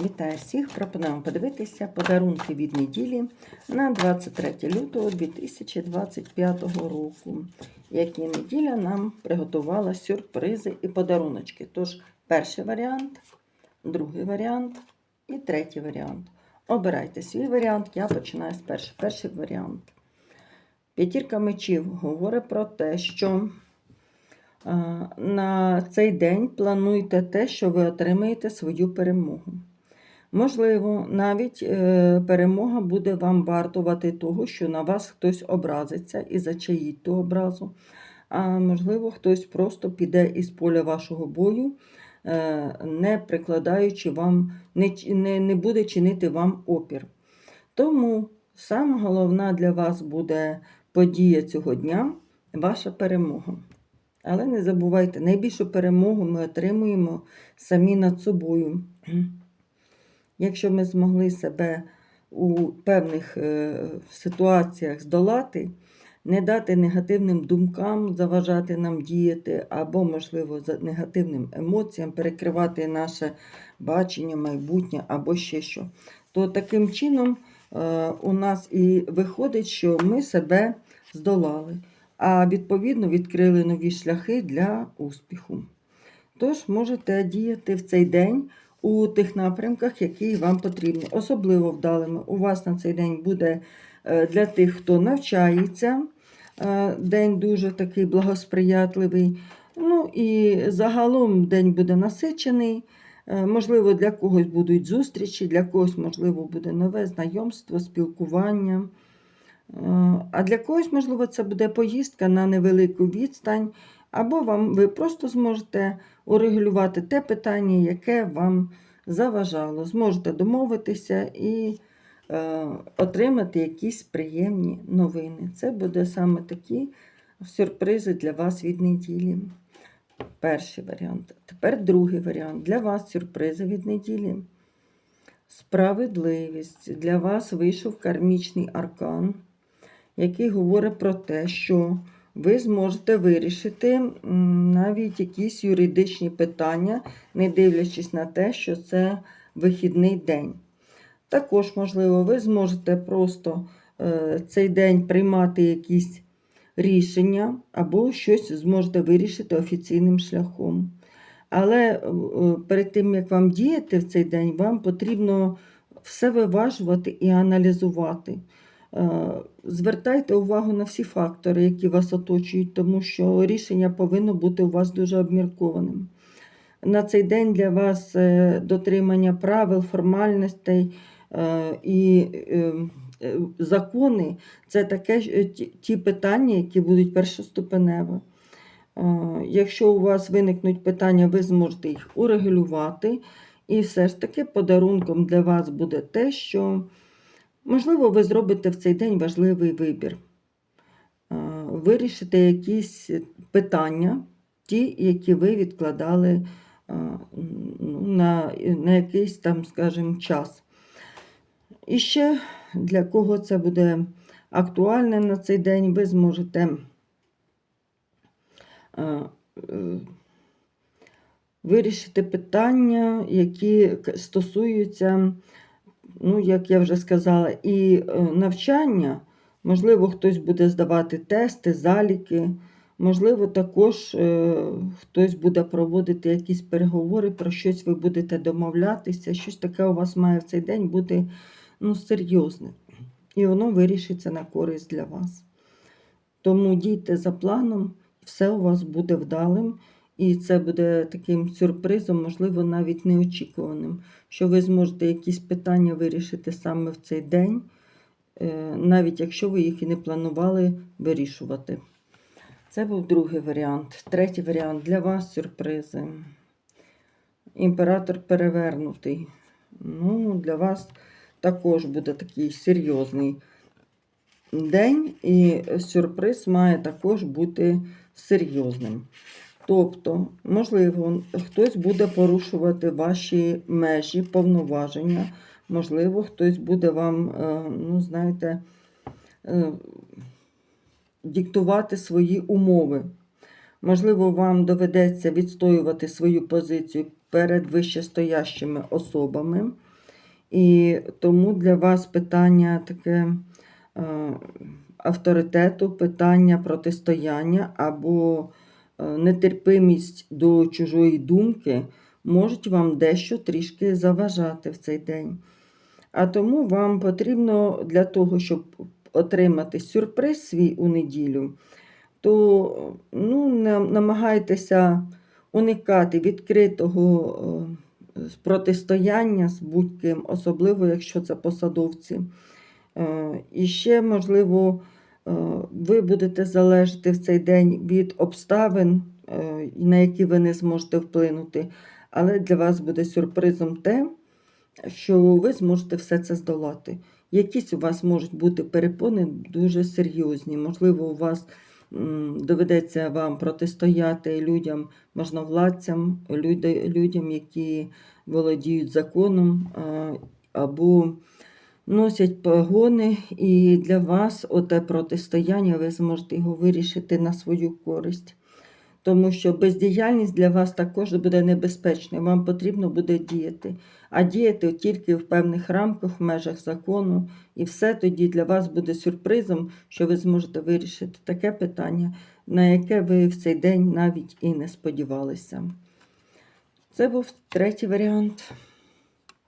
Вітаю всіх! Пропонуємо подивитися подарунки від неділі на 23 лютого 2025 року. Які неділя нам приготувала сюрпризи і подаруночки. Тож, перший варіант, другий варіант і третій варіант. Обирайте свій варіант, я починаю з першого. Перший варіант. П'ятірка мечів говорить про те, що е, на цей день плануйте те, що ви отримаєте свою перемогу. Можливо, навіть е, перемога буде вам вартувати того, що на вас хтось образиться і зачаїть ту образу. А можливо, хтось просто піде із поля вашого бою, е, не прикладаючи вам, не, не, не буде чинити вам опір. Тому саме головна для вас буде подія цього дня ваша перемога. Але не забувайте, найбільшу перемогу ми отримуємо самі над собою. Якщо ми змогли себе у певних е, ситуаціях здолати, не дати негативним думкам заважати нам діяти, або, можливо, негативним емоціям перекривати наше бачення, майбутнє або ще що, то таким чином е, у нас і виходить, що ми себе здолали, а відповідно відкрили нові шляхи для успіху. Тож можете діяти в цей день у тих напрямках, які вам потрібні. Особливо вдалими. У вас на цей день буде е, для тих, хто навчається. е, День дуже такий благосприятливий. Ну і загалом день буде насичений. Е, Можливо, для когось будуть зустрічі, для когось, можливо, буде нове знайомство, спілкування. А для когось, можливо, це буде поїздка на невелику відстань, або вам ви просто зможете урегулювати те питання, яке вам заважало. Зможете домовитися і е, отримати якісь приємні новини. Це буде саме такі сюрпризи для вас від неділі. Перший варіант. Тепер другий варіант. Для вас сюрпризи від неділі. Справедливість. Для вас вийшов кармічний аркан, який говорить про те, що ви зможете вирішити навіть якісь юридичні питання, не дивлячись на те, що це вихідний день. Також, можливо, ви зможете просто е, цей день приймати якісь рішення або щось зможете вирішити офіційним шляхом. Але е, перед тим, як вам діяти в цей день, вам потрібно все виважувати і аналізувати. Е, Звертайте увагу на всі фактори, які вас оточують, тому що рішення повинно бути у вас дуже обміркованим. На цей день для вас е, дотримання правил, формальностей е, і закони це таке ті- питання, які будуть першоступенево. Е, Якщо у вас виникнуть питання, ви зможете їх урегулювати. І все ж таки подарунком для вас буде те, що, можливо, ви зробите в цей день важливий вибір. Е, Вирішите якісь питання, ті, які ви відкладали е, на, на якийсь там, скажімо, час. І ще для кого це буде актуальне на цей день, ви зможете е, вирішити питання, які стосуються, ну, як я вже сказала, і е, навчання. Можливо, хтось буде здавати тести, заліки. Можливо, також е, хтось буде проводити якісь переговори, про щось ви будете домовлятися. Щось таке у вас має в цей день бути ну, серйозне. І воно вирішиться на користь для вас. Тому дійте за планом, все у вас буде вдалим. І це буде таким сюрпризом, можливо, навіть неочікуваним, що ви зможете якісь питання вирішити саме в цей день, е, навіть якщо ви їх і не планували вирішувати. Це був другий варіант. Третій варіант для вас сюрпризи. Імператор перевернутий. Ну, для вас також буде такий серйозний день, і сюрприз має також бути серйозним. Тобто, можливо, хтось буде порушувати ваші межі, повноваження, можливо, хтось буде вам, е, ну, знаєте, е, диктувати свої умови. Можливо, вам доведеться відстоювати свою позицію перед вищестоящими особами. І тому для вас питання таке е, авторитету, питання протистояння або нетерпимість до чужої думки можуть вам дещо трішки заважати в цей день. А тому вам потрібно для того, щоб отримати сюрприз свій у неділю, то ну, намагайтеся уникати відкритого е, протистояння з будь-ким, особливо якщо це посадовці. Е, І ще, можливо, ви будете залежати в цей день від обставин, е, на які ви не зможете вплинути. Але для вас буде сюрпризом те, що ви зможете все це здолати. Якісь у вас можуть бути перепони дуже серйозні. Можливо, у вас доведеться вам протистояти людям, можновладцям, людям, які володіють законом або носять погони, і для вас оте протистояння ви зможете його вирішити на свою користь. Тому що бездіяльність для вас також буде небезпечною. Вам потрібно буде діяти. А діяти тільки в певних рамках, в межах закону. І все тоді для вас буде сюрпризом, що ви зможете вирішити таке питання, на яке ви в цей день навіть і не сподівалися. Це був третій варіант.